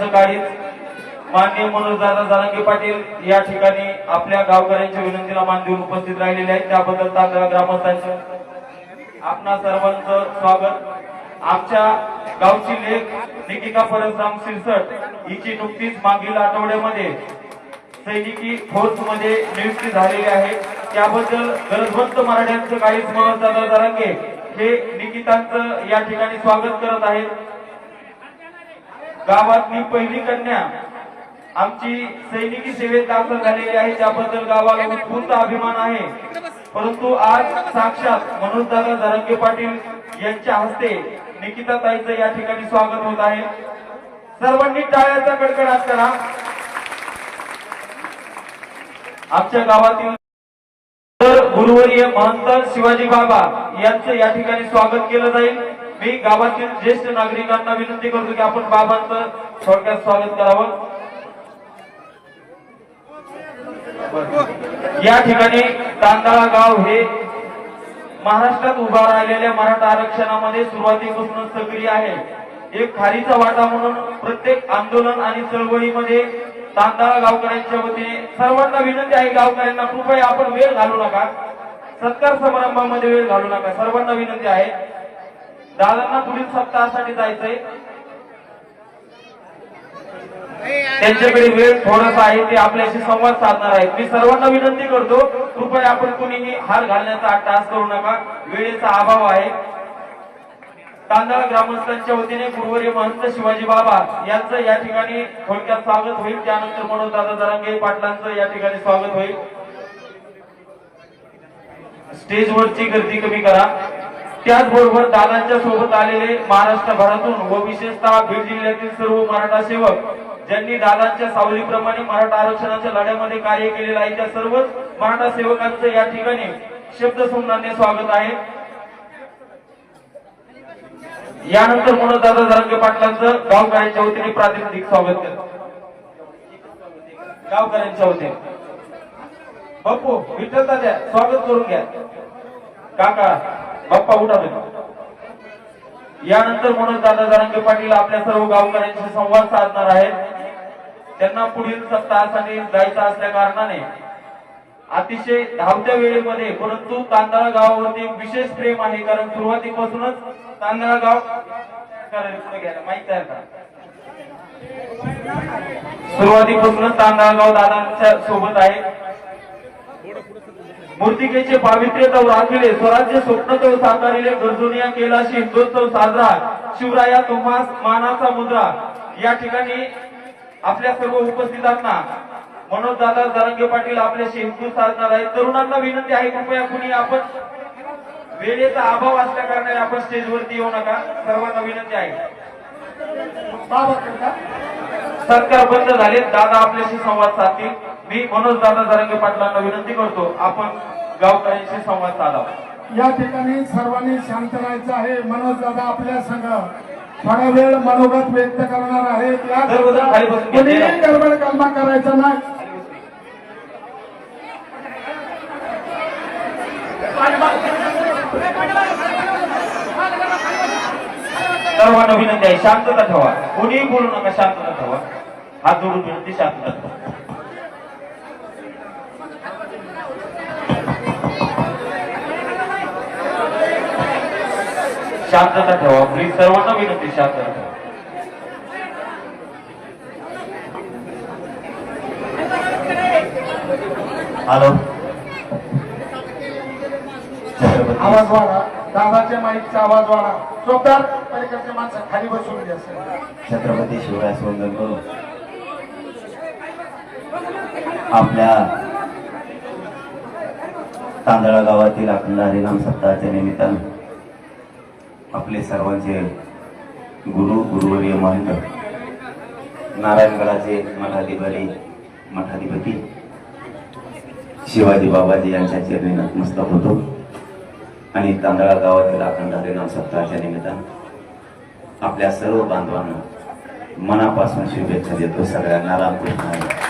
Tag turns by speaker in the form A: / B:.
A: सकाळी काळीज माननीय मनोजदादा जारांगे पाटील या ठिकाणी आपल्या गावकऱ्यांच्या विनंतीला मान देऊन उपस्थित राहिलेले आहेत. त्याबद्दल तांदळा ग्रामस्थांचं आपणा सर्वांचं स्वागत. आमच्या गावची लेख निकिका परसराम सिरसट हिची नुकतीच मागील आठवड्यामध्ये सैनिकी फोर्समध्ये नियुक्ती झालेली आहे. त्याबद्दल गरजवंत मराठ्यांचं काहीच मनोज दादा जरांगे हे निकितांचं या ठिकाणी स्वागत करत आहेत. गावातली पहिली कन्या. आमची सैनिकी सेवेत दाखल झालेली आहे त्याबद्दल गावाला उत्स्फूर्त अभिमान आहे. परंतु आज साक्षात मनोजदादा जरांगे पाटील यांच्या हस्ते निकिता ताईचं या ठिकाणी स्वागत होत आहे. सर्वांनी टाळ्याचा कडकडाट करा. आमच्या गावातील तर गुरुवर्य महंत शिवाजी बाबा यांचं या ठिकाणी स्वागत केलं जाईल. मी गावातील ज्येष्ठ नागरिकांना विनंती करतो की आपण बाबांचं थोडक्यात स्वागत करावं. या ठिकाणी तांदळा गाव हे महाराष्ट्रात उभा राहिलेल्या मराठा आरक्षणामध्ये सुरुवातीपासून सक्रिय आहे. एक खारीचा वाटा म्हणून प्रत्येक आंदोलन आणि चळवळीमध्ये तांदळा गावकऱ्यांच्या वतीने सर्वांना विनंती आहे गावकऱ्यांना कृपया आपण वेळ घालू नका. सत्कार समारंभामध्ये वेळ घालू नका. सर्वांना विनंती आहे दादांना पुढील सप्ताहासाठी जायचंय. त्यांच्याकडे वेळ थोडासा आहे ते आपल्याशी संवाद साधणार आहेत. मी सर्वांना विनंती करतो कृपया आपण कुणीही हार घालण्याचा टास करू नका. वेळेचा अभाव आहे. तांदळा ग्रामस्थांच्या वतीने गुरुवारी महंत शिवाजी बाबा यांचं या ठिकाणी थोडक्यात स्वागत होईल. त्यानंतर म्हणून दादा जरांगे पाटलांचं या ठिकाणी स्वागत होईल. स्टेजवरची गर्दी कमी करा. त्याचबरोबर दादांच्या सोबत आलेले महाराष्ट्रभरातून व विशेषतः बीड जिल्ह्यातील सर्व मराठा सेवक ज्यांनी दादांच्या सावलीप्रमाणे मराठा आरक्षणाच्या लढ्यामध्ये कार्य केलेलं आहे त्या सर्वच मराठा सेवकांचं या ठिकाणी शब्दसंधाने स्वागत आहे. यानंतर म्हणून दादा धरंगे पाटलांचं गावकऱ्यांच्या वतीने प्रातिनिधिक स्वागत केलं. गावकऱ्यांच्या वतीने. बप्पू विठ्ठल दादा स्वागत करून घ्या. काका बाप्पा उठा तुम्ही. यानंतर म्हणून दादा जरांगे पाटील आपल्या सर्व गावकऱ्यांशी संवाद साधणार आहेत. त्यांना पुढील सप्ताहासाठी जायचं असल्या कारणाने अतिशय धावत्या वेळेमध्ये परंतु तांदळा गावावरती विशेष प्रेम आहे कारण सुरुवातीपासूनच तांदळा गाव घ्यायला माहीत आहे का सुरुवातीपासूनच तांदळा गाव दादांच्या सोबत आहे. मूर्तिकेचे पावित्र्य तो राखिले स्वराज्य स्वप्न तो साकारिले गरजुनिया केलाशी हिंदोत्सव साजरा शिवराया तुम्हास मानाचा मुद्रा. या ठिकाणी आपल्या सर्व उपस्थितांना मनोज दादा जरांगे पाटील आपल्याशी हिंदू साधणार आहेत तरुणांना विनंती आहे कृपया कुणी आपण वेळेचा अभाव असल्या कारणाने आपण स्टेजवरती येऊ नका. सर्वांना विनंती आहे. सरकार बंद झाले दादा आपल्याशी संवाद साधतील. मी मनोज दादा जरांगे पाटलांना विनंती करतो आपण गावकऱ्यांशी संवाद साधावा.
B: या ठिकाणी सर्वांनी शांत राहायचं आहे. मनोज दादा आपल्या संघ थोडा वेळ मनोगत व्यक्त करणार आहे या
A: सर्वजण खाली बसून घ्या.
B: कोणीही गडबड करायचा नाही.
A: सर्वांना विनंती आहे शांतता ठेवा. कोणीही बोलू नका शांतता ठेवा. हात जोडून विनंती शांतता ठेवा शांतता ठेवा प्लीज सर्वांना विनंती शांतता ठेवा
C: हॅलो.
B: आवाज वाढा. दादाच्या माईकचा आवाज वाढा. चोपदार परिकारच्या माणसं खाली बसून घ्या.
C: छत्रपती शिवराज वंदन करू आपल्या तांदळा गावातील अखंड हरिनाम सप्ताहाच्या निमित्तानं आपले सर्वांचे गुरु गुरुवर्य महंत नारायणगडाचे मठाधिकारी मठाधिपती शिवाजी बाबाजी यांच्या चरणी नतमस्तक होतो. आणि तांदळा गावातील अखंड हरिनाम सप्ताहाच्या निमित्तानं आपल्या सर्व बांधवांना मनापासून शुभेच्छा देतो. सगळ्यांना रामकृष्ण